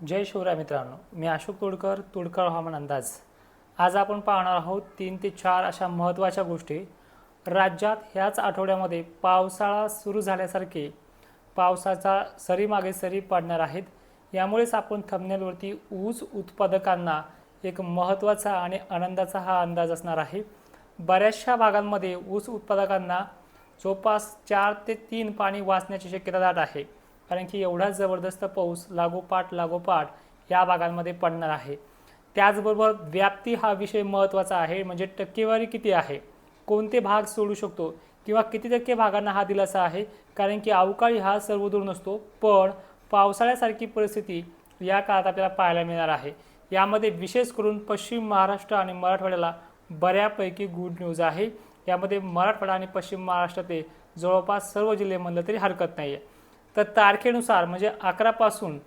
जय शिवराय मित्रांनो मी अशोक तोडकर तोडकर हवामान अंदाज. आज आपण पाहणार आहोत तीन ते चार अशा महत्त्वाच्या गोष्टी. राज्यात ह्याच आठवड्यामध्ये पावसाळा सुरू झाल्यासारखे पावसाचा सरी मागे सरी पडणार आहेत. यामुळेच आपण थंबनेलवरती ऊस उत्पादकांना एक महत्त्वाचा आणि आनंदाचा हा अंदाज असणार आहे. बऱ्याचशा भागांमध्ये ऊस उत्पादकांना जवळपास चार ते तीन पाणी वाचण्याची शक्यता दाट आहे. कारण की एवढा जबरदस्त पाऊस लागोपाठ लागोपाठ या भागांमध्ये पडणार आहे. त्याचबरोबर व्याप्ती हा विषय महत्त्वाचा आहे म्हणजे टक्केवारी किती आहे? कोणते भाग सोडू शकतो किंवा किती टक्के भागांना हा दिलासा आहे? कारण की अवकाळी हा सर्वदूर नसतो पण पावसाळ्यासारखी परिस्थिती या काळात आपल्याला पाहायला मिळणार आहे. यामध्ये विशेष करून पश्चिम महाराष्ट्र आणि मराठवाड्याला बऱ्यापैकी गुड न्यूज आहे. यामध्ये मराठवाडा आणि पश्चिम महाराष्ट्रातील जवळपास सर्व जिल्हे म्हणलं तरी हरकत नाही आहे तर तारखेनुसार म्हणजे अकरापासून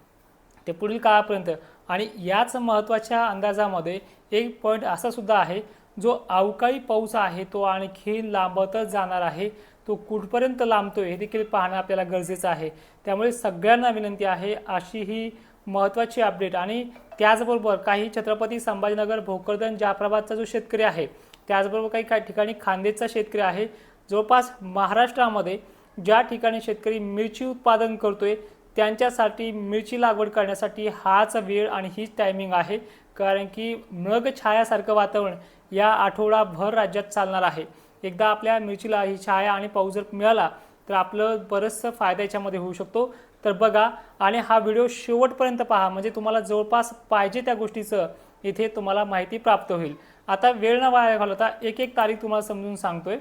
ते पुढील काळापर्यंत आणि याच महत्त्वाच्या अंदाजामध्ये एक पॉईंट असा सुद्धा आहे जो अवकाळी पाऊस आहे तो आणखी लांबतच जाणार आहे. तो कुठपर्यंत लांबतो हे देखील पाहणं आपल्याला गरजेचं आहे. त्यामुळे सगळ्यांना विनंती आहे अशी ही महत्त्वाची अपडेट आणि त्याचबरोबर काही छत्रपती संभाजीनगर भोकरदन जाफराबादचा जो शेतकरी आहे त्याचबरोबर काही काही ठिकाणी खांदेचा शेतकरी आहे जवळपास महाराष्ट्रामध्ये ज्या ठिकाणी शेतकरी मिरची उत्पादन करतोय त्यांच्यासाठी मिरची लागवड करण्यासाठी हाच वेळ आणि हीच टायमिंग आहे. कारण की मृग छायासारखं वातावरण या आठवडाभर राज्यात चालणार आहे. एकदा आपल्या मिरचीला ही छाया आणि पाऊस जर मिळाला तर आपलं बरंचसं फायदा याच्यामध्ये होऊ शकतो. तर बघा आणि हा व्हिडिओ शेवटपर्यंत पहा. म्हणजे तुम्हाला जवळपास पाहिजे त्या गोष्टीचं इथे तुम्हाला माहिती प्राप्त होईल. आता वेळ न वाया घालवता एक एक तारीख तुम्हाला समजून सांगतोय.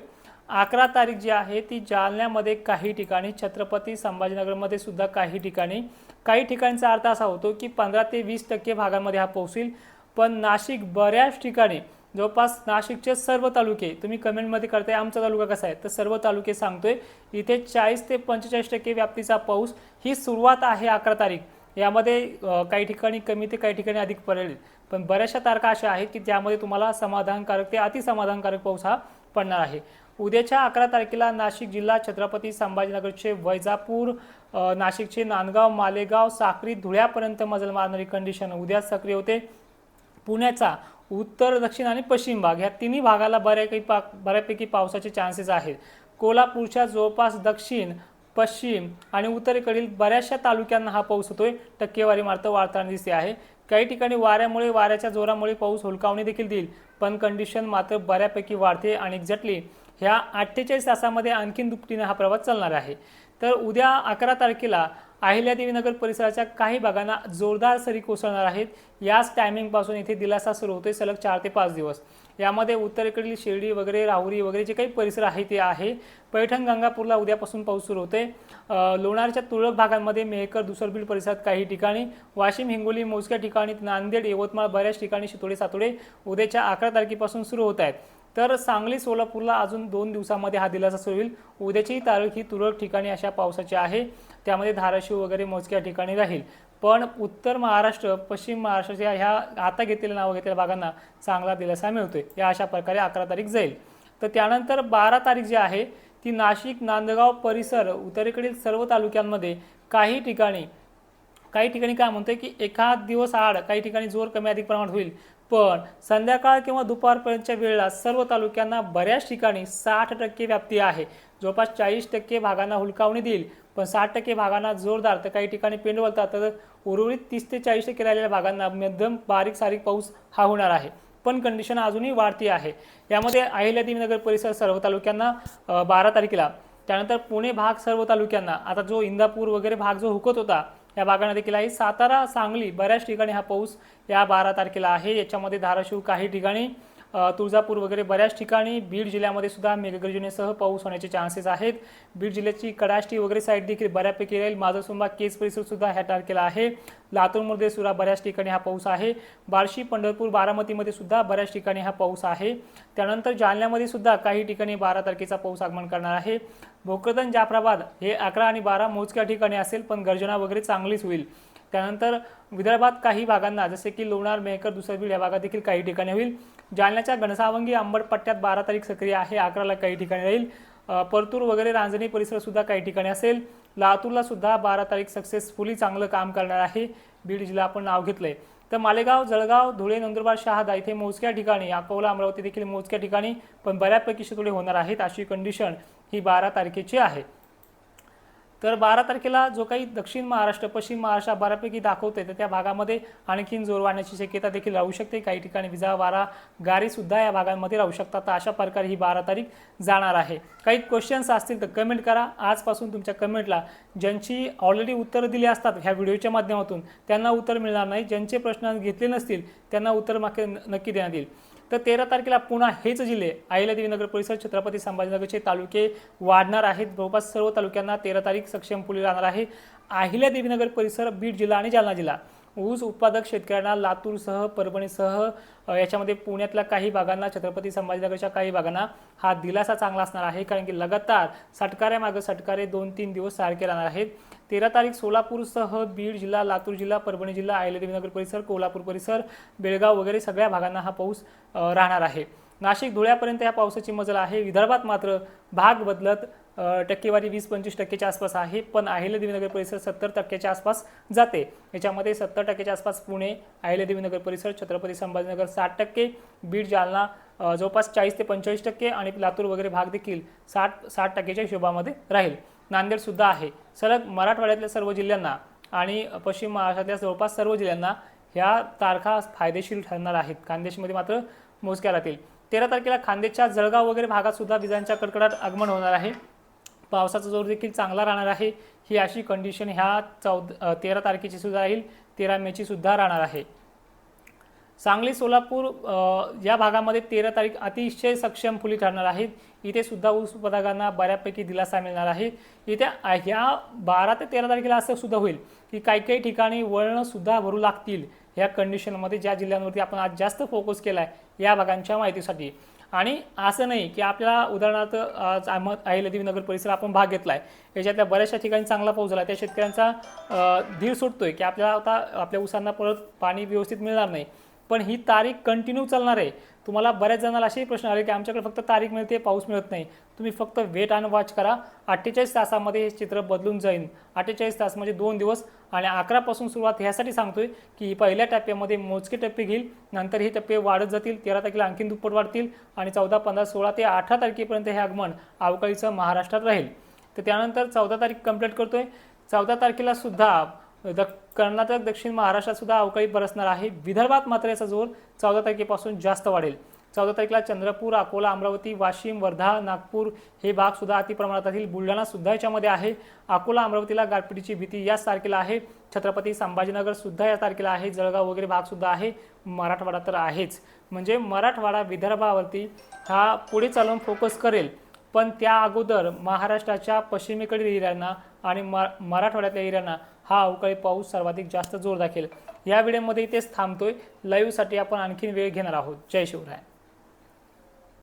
अकरा तारीख जी आहे ती जालन्यामध्ये काही ठिकाणी छत्रपती संभाजीनगरमध्ये सुद्धा काही ठिकाणी. काही ठिकाणचा अर्थ असा होतो की पंधरा ते वीस टक्के भागांमध्ये हा पोहोचेल. पण नाशिक बऱ्याच ठिकाणी जवळपास नाशिकचे सर्व तालुके तुम्ही कमेंटमध्ये करताय आमचा तालुका कसा आहे? तर सर्व तालुके सांगतोय इथे चाळीस ते पंचेचाळीस टक्के व्याप्तीचा पाऊस ही सुरुवात आहे अकरा तारीख. यामध्ये काही ठिकाणी कमी ते काही ठिकाणी अधिक पडेल. पण बऱ्याचशा तारखा अशा आहेत की ज्यामध्ये तुम्हाला समाधानकारक ते अतिसमाधानकारक पाऊस हा पडणार आहे. उद्याच्या अकरा तारखेला नाशिक जिल्हा छत्रपती संभाजीनगरचे वैजापूर नाशिकचे नांदगाव मालेगाव साक्री धुळ्यापर्यंत मजल मारणारी कंडिशन उद्या सक्रिय होते. पुण्याचा उत्तर दक्षिण आणि पश्चिम भाग ह्या तिन्ही भागाला बऱ्यापैकी पा बऱ्यापैकी पावसाचे चान्सेस आहेत. कोल्हापूरच्या जवळपास दक्षिण पश्चिम आणि उत्तरेकडील बऱ्याचशा तालुक्यांना हा पाऊस होतोय. टक्केवारी मार्त वाढताना दिसते आहे. काही ठिकाणी वाऱ्यामुळे वाऱ्याच्या जोरामुळे पाऊस हुलकावणी देखील देईल. पण कंडिशन मात्र बऱ्यापैकी वाढते आणि एक्झॅक्टली ह्या अठ्ठेचाळीस तासामध्ये आणखीन दुपटीने हा प्रवास चालणार आहे. तर उद्या अकरा तारखेला अहिल्यादेवीनगर परिसराच्या काही भागांना जोरदार सरी कोसळणार आहेत. याच टायमिंगपासून इथे दिलासा सुरू होतोय सलग चार ते पाच दिवस. यामध्ये उत्तरेकडील शिर्डी वगैरे राहुरी वगैरे जे काही परिसर आहे ते आहे. पैठण गंगापूरला उद्यापासून पाऊस सुरू होते लोणारच्या तुरळक भागांमध्ये मेहकर दुसरबील परिसरात काही ठिकाणी वाशिम हिंगोली मोजक्या ठिकाणी नांदेड यवतमाळ बऱ्याच ठिकाणी शितोडे सातोडे उद्याच्या अकरा तारखेपासून सुरू होत आहेत. तर सांगली सोलापूरला अजून दोन दिवसामध्ये हा दिलासा सुरू होईल. उद्याची तारीख ही तुरळक ठिकाणी अशा पावसाची आहे. त्यामध्ये धाराशिव वगैरे मोजक्या ठिकाणी राहील. पण उत्तर महाराष्ट्र पश्चिम महाराष्ट्राच्या ह्या आता घेतलेल्या नावं घेतलेल्या भागांना चांगला दिलासा मिळतोय. या अशा प्रकारे अकरा तारीख जाईल. तर त्यानंतर बारा तारीख जी आहे ती नाशिक नांदगाव परिसर उत्तरेकडील सर्व तालुक्यांमध्ये काही ठिकाणी काही ठिकाणी काय म्हणतोय की एखाद दिवस आड काही ठिकाणी जोर कमी अधिक प्रमाणात होईल. पण संध्याकाळ किंवा दुपारपर्यंतच्या वेळेला सर्व तालुक्यांना बऱ्याच ठिकाणी साठ टक्के व्याप्ती आहे. जवळपास चाळीस टक्के भागांना हुलकावणी देईल. पण साठ टक्के भागांना जोरदार तर काही ठिकाणी पेंडवलतात तर उर्वरित तीस ते चाळीस टक्के राहिलेल्या भागांना मध्यम बारीक सारीक पाऊस हा होणार आहे. पण कंडिशन अजूनही वाढती आहे. यामध्ये अहिल्यादेवीनगर परिसर सर्व तालुक्यांना बारा तारखेला. त्यानंतर पुणे भाग सर्व तालुक्यांना. आता जो इंदापूर वगैरे भाग जो हुकत होता या भागांना देखील आहे. सातारा सांगली बऱ्याच ठिकाणी हा पाऊस या बारा तारखेला आहे. याच्यामध्ये धाराशिव काही ठिकाणी तुळजापूर वगैरे बऱ्याच ठिकाणी बीड जिल्ह्यामध्ये सुद्धा मेघगर्जनेसह पाऊस होण्याचे चान्सेस आहेत. बीड जिल्ह्याची कडाष्टी वगैरे साईड देखील बऱ्यापैकी राहील. माझासुंबा केज परिसर सुद्धा ह्या तारखेला आहे. लातूरमध्ये सुद्धा बऱ्याच ठिकाणी हा पाऊस आहे. बार्शी पंढरपूर बारामतीमध्ये सुद्धा बऱ्याच ठिकाणी हा पाऊस आहे. त्यानंतर जालन्यामध्ये सुद्धा काही ठिकाणी बारा तारखेचा पाऊस आगमन करणार आहे. भोकरदन जाफराबाद हे अकरा आणि बारा मोजक्या ठिकाणी असेल पण गर्जना वगैरे चांगलीच होईल. त्यानंतर विदर्भात काही भागांना जसे की लोणार मेहकर दुसरबीड या भागात देखील काही ठिकाणी होईल. जालन्याच्या घनसावंगी अंबड पट्ट्यात बारा तारीख सक्रिय आहे. अकराला काही ठिकाणी राहील. परतूर वगैरे रांजणी परिसर सुद्धा काही ठिकाणी असेल. लातूरला सुद्धा बारा तारीख सक्सेसफुली चांगलं काम करणार आहे. बीड जिल्हा आपण नाव घेतलंय. तर मालेगाव जळगाव धुळे नंदुरबार शहादा इथे मोजक्या ठिकाणी अकोला अमरावती देखील मोजक्या ठिकाणी पण बऱ्यापैकी शितोडे होणार आहेत अशी कंडिशन ही बारा तारखेची आहे. तर बारा तारखेला जो काही दक्षिण महाराष्ट्र पश्चिम महाराष्ट्र बऱ्यापैकी दाखवते तर त्या भागामध्ये आणखीन जोर वाढण्याची शक्यता देखील राहू शकते. काही ठिकाणी विजा वारा गारीसुद्धा या भागांमध्ये राहू शकतात. तर अशा प्रकारे ही बारा तारीख जाणार आहे. काही क्वेश्चन्स असतील तर कमेंट करा. आजपासून तुमच्या कमेंटला ज्यांची ऑलरेडी उत्तरं दिली असतात ह्या व्हिडिओच्या माध्यमातून त्यांना उत्तर मिळणार नाही. ज्यांचे प्रश्न घेतले नसतील त्यांना उत्तर मागे नक्की देण्यात येईल. तर तेरा तारखेला पुन्हा हेच जिल्हे अहिल्यादेवी नगर परिसर छत्रपती संभाजीनगरचे तालुके वाढणार आहेत. जवळपास सर्व तालुक्यांना तेरा तारीख सक्षम पुली राहणार आहे. अहिल्यादेवी नगर परिसर बीड जिल्हा आणि जालना जिल्हा. ऊस उत्पादक शेतकऱ्यांना लातूरसह परभणीसह याच्यामध्ये पुण्यातल्या काही भागांना छत्रपती संभाजीनगरच्या काही भागांना हा दिलासा चांगला असणार आहे. कारण की लगातार सटकाऱ्यामागं सटकारे दोन तीन दिवस सारखे राहणार आहेत. तेरा तारीख सोलापूरसह बीड जिल्हा लातूर जिल्हा परभणी जिल्हा अहिल्यादेवी नगर परिसर कोल्हापूर परिसर बेळगाव वगैरे सगळ्या भागांना हा पाऊस राहणार आहे. नाशिक धुळ्यापर्यंत या पावसाची मजल आहे. विदर्भात मात्र भाग बदलत टक्केवारी वीस पंचवीस टक्क्याच्या आसपास आहे पण अहिल्यादेवी देवीनगर परिसर सत्तर टक्क्याच्या आसपास जाते. याच्यामध्ये सत्तर टक्क्याच्या आसपास पुणे अहिल्यादेवी देवीनगर परिसर छत्रपती संभाजीनगर साठ टक्के बीड जालना जवळपास चाळीस ते पंचेचाळीस टक्के आणि लातूर वगैरे भाग देखील साठ साठ टक्क्याच्या हिशोबामध्ये राहील. नांदेडसुद्धा आहे. सलग मराठवाड्यातल्या सर्व जिल्ह्यांना आणि पश्चिम महाराष्ट्रातल्या जवळपास सर्व जिल्ह्यांना ह्या तारखा फायदेशीर ठरणार आहेत. खानदेशमध्ये मात्र मोजक्या राहतील. तेरा तारखेला खानदेशच्या जळगाव वगैरे भागात सुद्धा विजांच्या कडकडाट आगमन होणार आहे. पावसाचा जोर देखील चांगला राहणार आहे. ही अशी कंडिशन ह्या चौद तेरा तारखेची सुद्धा राहील. तेरा मेची सुद्धा राहणार आहे. सांगली सोलापूर या भागामध्ये तेरा तारीख अतिशय सक्षम फुली ठरणार आहेत इथे सुद्धा ऊस उत्पादकांना बऱ्यापैकी दिलासा मिळणार आहे. इथे ह्या बारा ते तेरा तारखेला असं सुद्धा होईल की काही काही ठिकाणी वळणंसुद्धा भरू लागतील. ह्या कंडिशनमध्ये ज्या जिल्ह्यांवरती आपण आज जास्त फोकस केला आहे या भागांच्या माहितीसाठी. आणि असं नाही की आपल्याला उदाहरणार्थ आज अहमद अहिल्यादेवी नगर परिसर आपण भाग घेतला आहे याच्यातल्या बऱ्याचशा ठिकाणी चांगला पाऊस झाला. त्या शेतकऱ्यांचा धीर धीर आहे की आपल्याला आता आपल्या उसांना परत पाणी व्यवस्थित मिळणार नाही. पण ही तारीख कंटिन्यू चालणार आहे. तुम्हाला बऱ्याच जणांना असेही प्रश्न आले की आमच्याकडे फक्त तारीख मिळते पाऊस मिळत नाही. तुम्ही फक्त वेट आणि वॉच करा. अठ्ठेचाळीस तासामध्ये हे चित्र बदलून जाईल. अठ्ठेचाळीस तास म्हणजे दोन दिवस आणि अकरापासून सुरुवात ह्यासाठी सांगतोय की पहिल्या टप्प्यामध्ये मोजके टप्पे घेईल नंतर हे टप्पे वाढत जातील तेरा तारखेला आणखीन दुप्पट वाढतील आणि चौदा पंधरा सोळा ते अठरा तारखेपर्यंत हे आगमन अवकाळीचं महाराष्ट्रात राहील. तर त्यानंतर चौदा तारीख कंप्लीट करतोय. चौदा तारखेला सुद्धा द कर्नाटक दक्षिण महाराष्ट्रात सुद्धा अवकाळी बरसणार आहे. विदर्भात मात्र याचा जोर चौदा तारखेपासून जास्त वाढेल. चौदा तारखेला चंद्रपूर अकोला अमरावती वाशिम वर्धा नागपूर हे भाग सुद्धा अति प्रमाणात बुलढाणा सुद्धा याच्यामध्ये आहे. अकोला अमरावतीला गारपिटीची भीती याच तारखेला आहे. छत्रपती संभाजीनगर सुद्धा या तारखेला आहे. जळगाव वगैरे भाग सुद्धा आहे. मराठवाडा तर आहेच. म्हणजे मराठवाडा विदर्भावरती हा पुढे चालून फोकस करेल. पण त्या अगोदर महाराष्ट्राच्या पश्चिमेकडील एरियांना आणि म मराठवाड्यातल्या एरियांना हा अवकाळी पाऊस सर्वाधिक जास्त जोर दाखेल या व्हिडिओमध्ये इथेच थांबतोय. लाईव्हसाठी आपण आणखीन वेळ घेणार आहोत. जय शिवराय.